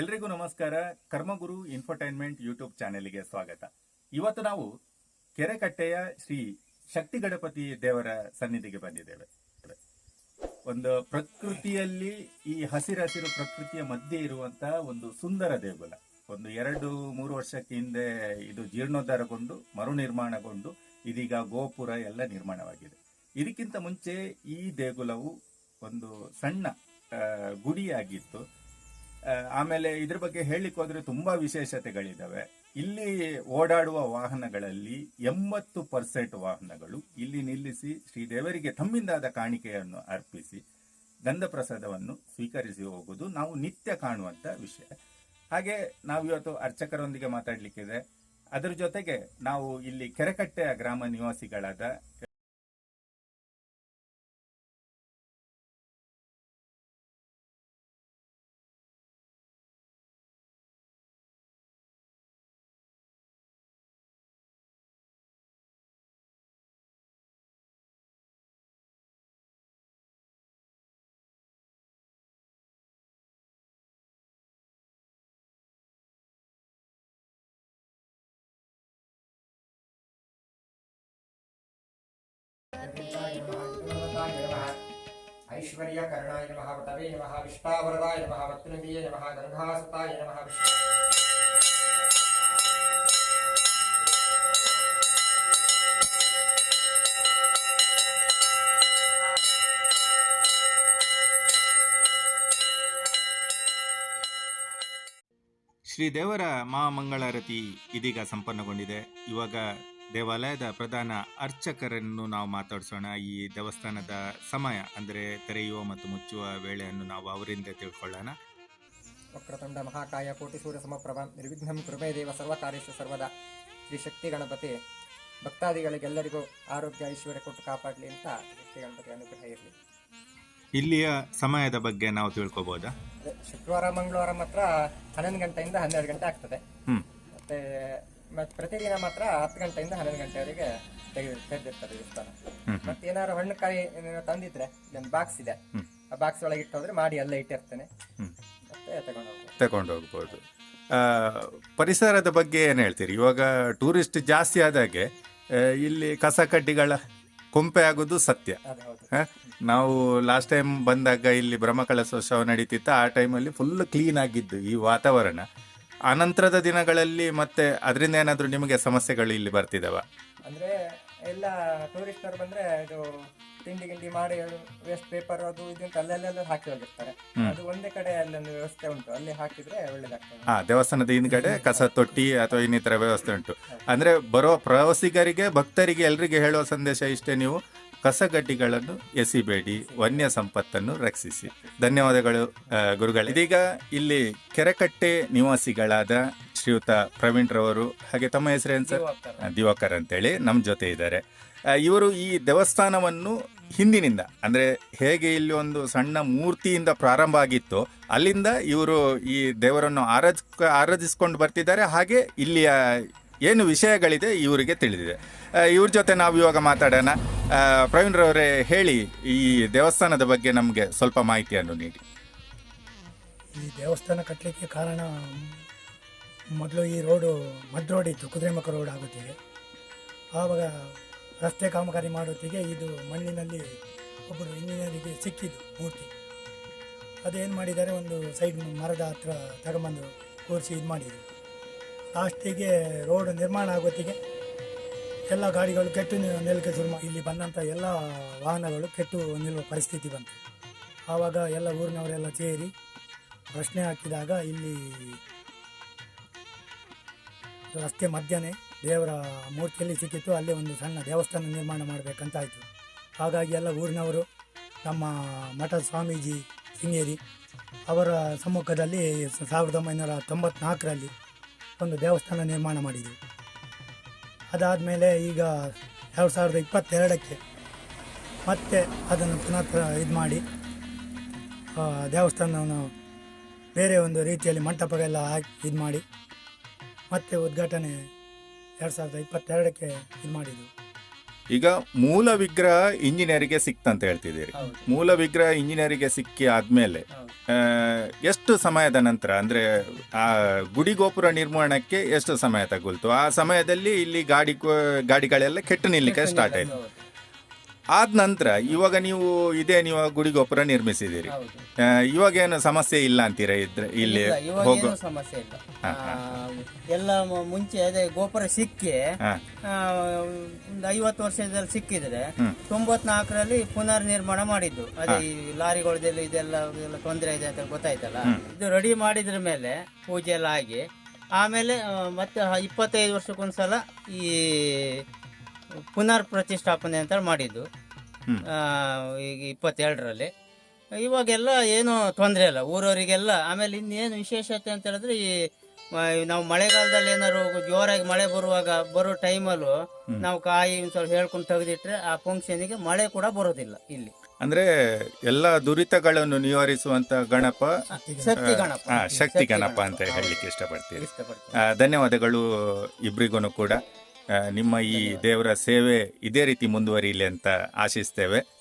ಎಲ್ರಿಗೂ ನಮಸ್ಕಾರ. ಕರ್ಮಗುರು infotainment YouTube ಚಾನೆಲ್ಗೆ ಸ್ವಾಗತ. ಇವತ್ತು ನಾವು ಕೆರೆಕಟ್ಟೆಯ ಶ್ರೀ ಶಕ್ತಿ ಗಣಪತಿ ದೇವರ ಸನ್ನಿಧಿಗೆ ಬಂದಿದ್ದೇವೆ. ಒಂದು ಪ್ರಕೃತಿಯಲ್ಲಿ ಈ ಹಸಿರಸಿರು ಪ್ರಕೃತಿಯ ಮಧ್ಯೆ ಇರುವಂತಹ ಒಂದು ಸುಂದರ ದೇಗುಲ. ಒಂದು ಎರಡು, ಮೂರು ವರ್ಷಕ್ಕೆ ಹಿಂದೆ ಇದು ಜೀರ್ಣೋದ್ಧಾರಗೊಂಡು ಮರು ನಿರ್ಮಾಣಗೊಂಡು ಇದೀಗ ಗೋಪುರ ಎಲ್ಲ ನಿರ್ಮಾಣವಾಗಿದೆ. ಇದಕ್ಕಿಂತ ಮುಂಚೆ ಈ ದೇಗುಲವು ಒಂದು ಸಣ್ಣ ಗುಡಿಯಾಗಿತ್ತು. ಆಮೇಲೆ ಇದ್ರ ಬಗ್ಗೆ ಹೇಳಲಿಕ್ಕೆ ಹೋದ್ರೆ ತುಂಬಾ ವಿಶೇಷತೆಗಳಿದ್ದಾವೆ ಇಲ್ಲಿ ಓಡಾಡುವ ವಾಹನಗಳಲ್ಲಿ ಎಂಬತ್ತು ಪರ್ಸೆಂಟ್ ವಾಹನಗಳು ಇಲ್ಲಿ ನಿಲ್ಲಿಸಿ ಶ್ರೀದೇವರಿಗೆ ತಮ್ಮಿಂದಾದ ಕಾಣಿಕೆಯನ್ನು ಅರ್ಪಿಸಿ ಗಂಧ ಪ್ರಸಾದವನ್ನು ಸ್ವೀಕರಿಸಿ ಹೋಗುವುದು ನಾವು ನಿತ್ಯ ಕಾಣುವಂತ ವಿಷಯ. ಹಾಗೆ ನಾವಿವತ್ತು ಅರ್ಚಕರೊಂದಿಗೆ ಮಾತಾಡ್ಲಿಕ್ಕಿದೆ. ಅದರ ಜೊತೆಗೆ ನಾವು ಇಲ್ಲಿ ಕೆರೆಕಟ್ಟೆಯ ಗ್ರಾಮ ನಿವಾಸಿಗಳಾದ ऐश्वर्यकरणाय नमः वटवे नमः विष्टावरदाय नमः वत्नदीय नमः गन्धासुताय नमः विष्णु ಶ್ರೀ ದೇವರ ಮಹಾಮಂಗಳಾರತಿ ಇದೀಗ ಸಂಪನ್ನಗೊಂಡಿದೆ ಇವಾಗ ದೇವಾಲಯದ ಪ್ರಧಾನ ಅರ್ಚಕರನ್ನು ನಾವು ಮಾತಾಡಿಸೋಣ. ಈ ದೇವಸ್ಥಾನದ ಸಮಯ ಅಂದರೆ ತೆರೆಯುವ ಮತ್ತು ಮುಚ್ಚುವ ವೇಳೆಯನ್ನು ನಾವು ಅವರಿಂದ ತಿಳ್ಕೊಳ್ಳೋಣ. ವಕ್ರತುಂಡ ಮಹಾಕಾಯ ಕೋಟಿ ಸೂರ್ಯ ಸಮಪ್ರಭ ನಿರ್ವಿಘ್ನಂ ಕೃಪೆ ದೇವ ಸರ್ವಕಾರ್ಯೇಷು ಸರ್ವದ. ಶ್ರೀ ಶಕ್ತಿ ಗಣಪತಿ ಭಕ್ತಾದಿಗಳಿಗೆಲ್ಲರಿಗೂ ಆರೋಗ್ಯ ಐಶ್ವರ್ಯ ಕೊಟ್ಟು ಕಾಪಾಡಲಿ ಅಂತ ಶಕ್ತಿ ಗಣಪತಿ ಅನುಗ್ರಹ ಇರಲಿ. ಇಲ್ಲಿಯ ಸಮಯದ ಬಗ್ಗೆ ನಾವು ತಿಳ್ಕೊಬೋದಾ? ಶುಕ್ರವಾರ ಮಂಗಳವಾರ ಮಾತ್ರ ಹನ್ನೊಂದು ಗಂಟೆಯಿಂದ ಹನ್ನೆರಡು ಗಂಟೆ ಆಗ್ತದೆ. ಮತ್ತೆ ಮತ್ತೆ ಪ್ರತಿದಿನ ಮಾತ್ರ ಹತ್ತು ಗಂಟೆಯಿಂದ ಹನ್ನೊಂದು ಗಂಟೆವರೆಗೆ ತೆಗೆದು ತೆಗೆದಿರ್ತಾರೆ ದೇವಸ್ಥಾನ. ಮತ್ತೆ ಏನಾದ್ರು ಹಣ್ಣು ಕಾಯಿ ಏನಾದ್ರು ತಂದಿದ್ರೆ ಇಲ್ಲೊಂದು ಬಾಕ್ಸ್ ಇದೆ. ಆ ಬಾಕ್ಸ್ ಒಳಗೆ ಇಟ್ಟೋದ್ರೆ ಮಾಡಿ ಅಲ್ಲೇ ಇಟ್ಟಿರ್ತೇನೆ. ಮತ್ತೆ ತಗೊಂಡು ಹೋಗ್ಬೋದು ತಗೊಂಡು ಹೋಗ್ಬೋದು ಆ, ಪರಿಸರದ ಬಗ್ಗೆ ಏನು ಹೇಳ್ತೀರಿ? ಇವಾಗ ಟೂರಿಸ್ಟ್ ಜಾಸ್ತಿ ಆದಾಗೆ ಇಲ್ಲಿ ಕಸ ಕಡ್ಡಿಗಳ ಕೊಂಪೆ ಆಗೋದು ಸತ್ಯ. ನಾವು ಲಾಸ್ಟ್ ಟೈಮ್ ಬಂದಾಗ ಇಲ್ಲಿ ಬ್ರಹ್ಮಕಲಶೋತ್ಸವ ನಡೀತಿತ್ತು. ಆ ಟೈಮಲ್ಲಿ ಫುಲ್ ಕ್ಲೀನ್ ಆಗಿದ್ದು ಈ ವಾತಾವರಣ. ಅನಂತರದ ದಿನಗಳಲ್ಲಿ ಮತ್ತೆ ಅದರಿಂದ ಏನಾದರೂ ನಿಮಗೆ ಸಮಸ್ಯೆಗಳು ಇಲ್ಲಿ ಬರ್ತಿದಾವ? ಅಂದ್ರೆ ಎಲ್ಲ ಟೂರಿಸ್ಟರು ಬಂದ್ರೆ ಇದು ತಿಂಡಿ ಗಿಂಡಿ ಮಾಡಿ ವೇಸ್ಟ್ ಪೇಪರ್ ಅದು ಇದು ಅಲ್ಲೆಲ್ಲ ಹಾಕಿ ಹೋಗಿರ್ತಾರೆ. ಅದು ಒಂದೇ ಕಡೆ ಅಲ್ಲೊಂದು ವ್ಯವಸ್ಥೆ ಉಂಟು. ಅಲ್ಲಿ ಹಾಕಿದ್ರೆ ಒಳ್ಳೇದಾಗ್ತದೆ. ಹಾ ದೇವಸ್ಥಾನದ ಹಿಂದ್ಗಡೆ ಕಸ ತೊಟ್ಟಿ ಅಥವಾ ಇನ್ನಿತರ ವ್ಯವಸ್ಥೆ ಉಂಟು. ಅಂದ್ರೆ ಬರೋ ಪ್ರವಾಸಿಗರಿಗೆ ಭಕ್ತರಿಗೆ ಎಲ್ರಿಗೆ ಹೇಳುವ ಸಂದೇಶ ಇಷ್ಟೇ ನೀವು? ಕಸಗಡ್ಡಿಗಳನ್ನು ಎಸಿಬೇಡಿ ವನ್ಯ ಸಂಪತ್ತನ್ನು ರಕ್ಷಿಸಿ. ಧನ್ಯವಾದಗಳು ಗುರುಗಳು. ಇದೀಗ ಇಲ್ಲಿ ಕೆರೆಕಟ್ಟೆ ನಿವಾಸಿಗಳಾದ ಶ್ರೀಯುತ ಪ್ರವೀಣ್ ರವರು ಹಾಗೆ ತಮ್ಮ ಹೆಸರೇನು ಸರ್? ದಿವಾಕರ್. ಅಂತೇಳಿ ನಮ್ಮ ಜೊತೆ ಇದ್ದಾರೆ. ಇವರು ಈ ದೇವಸ್ಥಾನವನ್ನು ಹಿಂದಿನಿಂದ ಅಂದ್ರೆ ಹೇಗೆ ಇಲ್ಲಿ ಒಂದು ಸಣ್ಣ ಮೂರ್ತಿಯಿಂದ ಪ್ರಾರಂಭ ಆಗಿತ್ತು ಅಲ್ಲಿಂದ ಇವರು ಈ ದೇವರನ್ನು ಆರಾಧ ಆರಾಧಿಸ್ಕೊಂಡು ಬರ್ತಿದ್ದಾರೆ. ಹಾಗೆ ಇಲ್ಲಿಯ ಏನು ವಿಷಯಗಳಿದೆ ಇವರಿಗೆ ತಿಳಿದಿದೆ. ಇವ್ರ ಜೊತೆ ನಾವು ಇವಾಗ ಮಾತಾಡೋಣ. ಆ, ಪ್ರವೀಣ್ ರವರೇ ಹೇಳಿ ಈ ದೇವಸ್ಥಾನದ ಬಗ್ಗೆ ನಮಗೆ ಸ್ವಲ್ಪ ಮಾಹಿತಿಯನ್ನು ನೀಡಿ. ಈ ದೇವಸ್ಥಾನ ಕಟ್ಟಲಿಕ್ಕೆ ಕಾರಣ ಮೊದಲು ಈ ರೋಡು ಮಡ್ ರೋಡ್ ಇತ್ತು ಕುದುರೆಮುಖ ರೋಡ್ ಆಗುತ್ತೆ ಆವಾಗ ರಸ್ತೆ ಕಾಮಗಾರಿ ಮಾಡುತ್ತಿಗೆ ಇದು ಮಣ್ಣಿನಲ್ಲಿ ಒಬ್ಬರು ಇಂಜಿನಿಯರಿಗೆ ಸಿಕ್ಕಿದ್ದು ಮೂರ್ತಿ. ಅದೇನು ಮಾಡಿದ್ದಾರೆ ಒಂದು ಸೈಡ್ ಮರದ ಹತ್ರ ತಗೊಂಬಂದು ಕೂರಿಸಿ ಇದು ಮಾಡಿದರು ಲಾಸ್ಟಿಗೆ ರೋಡ್ ನಿರ್ಮಾಣ ಆಗೋತ್ತಿಗೆ ಎಲ್ಲ ಗಾಡಿಗಳು ಕೆಟ್ಟು ನಿಲ್ಕೆ ಶುರು ಇಲ್ಲಿ ಬಂದಂಥ ಎಲ್ಲ ವಾಹನಗಳು ಕೆಟ್ಟು ನಿಲ್ಲುವ ಪರಿಸ್ಥಿತಿ ಬಂತು. ಆವಾಗ ಎಲ್ಲ ಊರಿನವರೆಲ್ಲ ಸೇರಿ ಪ್ರಶ್ನೆ ಹಾಕಿದಾಗ ಇಲ್ಲಿ ರಸ್ತೆ ಮಧ್ಯಾಹ್ನ ದೇವರ ಮೂರ್ತಿಯಲ್ಲಿ ಸಿಕ್ಕಿತ್ತು. ಅಲ್ಲಿ ಒಂದು ಸಣ್ಣ ದೇವಸ್ಥಾನ ನಿರ್ಮಾಣ ಮಾಡಬೇಕಂತ ಆಯಿತು ಹಾಗಾಗಿ ಎಲ್ಲ ಊರಿನವರು ನಮ್ಮ ಮಠ ಸ್ವಾಮೀಜಿ, ಸಿಂಗೇರಿ ಅವರ ಸಮ್ಮುಖದಲ್ಲಿ ಸಾವಿರದ ಒಂಬೈನೂರ ತೊಂಬತ್ನಾಲ್ಕರಲ್ಲಿ ಒಂದು ದೇವಸ್ಥಾನ ನಿರ್ಮಾಣ ಮಾಡಿದ್ದೀವಿ ಅದಾದ ಮೇಲೆ ಈಗ ಎರಡು ಸಾವಿರದ ಇಪ್ಪತ್ತೆರಡಕ್ಕೆ ಮತ್ತೆ ಅದನ್ನು ಪುನಃ ಇದು ಮಾಡಿ ದೇವಸ್ಥಾನವನ್ನು ಬೇರೆ ಒಂದು ರೀತಿಯಲ್ಲಿ ಮಂಟಪಗೆಲ್ಲ ಹಾಕಿ ಇದು ಮಾಡಿ, ಮತ್ತೆ ಉದ್ಘಾಟನೆ ಎರಡು ಸಾವಿರದ ಇಪ್ಪತ್ತೆರಡಕ್ಕೆ ಇದು ಮಾಡಿದ್ದು ಈಗ ಮೂಲ ವಿಗ್ರಹ ಇಂಜಿನಿಯರಿಗೆ ಸಿಕ್ತಂತ ಹೇಳ್ತಿದ್ದೀರಿ. ಮೂಲ ವಿಗ್ರಹ ಇಂಜಿನಿಯರಿಗೆ ಸಿಕ್ಕಿ ಆದ್ಮೇಲೆ ಎಷ್ಟು ಸಮಯದ ನಂತರ ಅಂದ್ರೆ ಆ ಗುಡಿ ಗೋಪುರ ನಿರ್ಮಾಣಕ್ಕೆ ಎಷ್ಟು ಸಮಯ ತಗೊಳ್ತು? ಆ ಸಮಯದಲ್ಲಿ ಇಲ್ಲಿ ಗಾಡಿ ಗಾಡಿಗಳೆಲ್ಲ ಕೆಟ್ಟು ನಿಲ್ಲಿಕ್ಕೆ ಸ್ಟಾರ್ಟ್ ಆಯ್ತು. ಆದ ನಂತರ ಇವಾಗ ನೀವು ಇದೇ ನೀವು ಗುಡಿ ಗೋಪುರ ನಿರ್ಮಿಸಿದ್ದೀರಿ ಇವಾಗ ಏನು ಸಮಸ್ಯೆ ಇಲ್ಲ ಅಂತೀರಾ ಇದ್ರೆ ಇಲ್ಲಿ ಹೋಗೋ ಸಮಸ್ಯೆ ಇಲ್ಲ. ಎಲ್ಲ ಮುಂಚೆ ಅದೇ ಗೋಪುರ ಸಿಕ್ಕಿ ಒಂದು ಐವತ್ತು ವರ್ಷದಲ್ಲಿ ಸಿಕ್ಕಿದ್ರೆ. ತೊಂಬತ್ನಾಲ್ಕರಲ್ಲಿ ಪುನರ್ ನಿರ್ಮಾಣ ಮಾಡಿದ್ದು. ಅದೇ ಈ ಲಾರಿಗಳದೆಲ್ಲ ಇದೆಲ್ಲ ತೊಂದರೆ ಇದೆ ಅಂತ ಗೊತ್ತಾಯ್ತಲ್ಲ? ಇದು ರೆಡಿ ಮಾಡಿದ್ರ ಮೇಲೆ ಪೂಜೆ ಎಲ್ಲ ಆಗಿ ಆಮೇಲೆ ಮತ್ತೆ ಇಪ್ಪತ್ತೈದು ವರ್ಷಕ್ಕೊಂದ್ಸಲ ಈ ಪುನರ್ ಪ್ರತಿಷ್ಠಾಪನೆ ಅಂತ ಮಾಡಿದ್ದು. ಆ, ಈಗ ಇಪ್ಪತ್ತೆರಡರಲ್ಲಿ. ಇವಾಗೆಲ್ಲ ಏನು ತೊಂದರೆ ಇಲ್ಲ. ಊರವರಿಗೆಲ್ಲ ಆಮೇಲೆ ಇನ್ನೇನು ವಿಶೇಷತೆ ಅಂತ ಹೇಳಿದ್ರೆ ಈ ನಾವು ಮಳೆಗಾಲದಲ್ಲಿ ಏನಾದ್ರು ಜೋರಾಗಿ ಮಳೆ ಬರುವಾಗ ಬರೋ ಟೈಮಲ್ಲೂ ನಾವು ಕಾಯಿ ಒಂದ್ ಸ್ವಲ್ಪ ಹೇಳ್ಕೊಂಡು ತೆಗೆದಿಟ್ರೆ ಆ ಫಂಕ್ಷನಿಗೆ ಮಳೆ ಕೂಡ ಬರೋದಿಲ್ಲ ಇಲ್ಲಿ. ಅಂದ್ರೆ ಎಲ್ಲ ದುರಿತಗಳನ್ನು ನಿವಾರಿಸುವಂತ ಗಣಪ ಶಕ್ತಿ ಗಣಪ. ಶಕ್ತಿ ಗಣಪ ಅಂತ ಹೇಳಲಿಕ್ಕೆ ಇಷ್ಟಪಡ್ತೀವಿ ಧನ್ಯವಾದಗಳು ಇಬ್ರಿಗೂ ಕೂಡ. ನಿಮ್ಮ ಈ ದೇವರ ಸೇವೆ ಇದೇ ರೀತಿ ಮುಂದುವರಿಯಲಿ ಅಂತ ಆಶಿಸ್ತೇವೆ.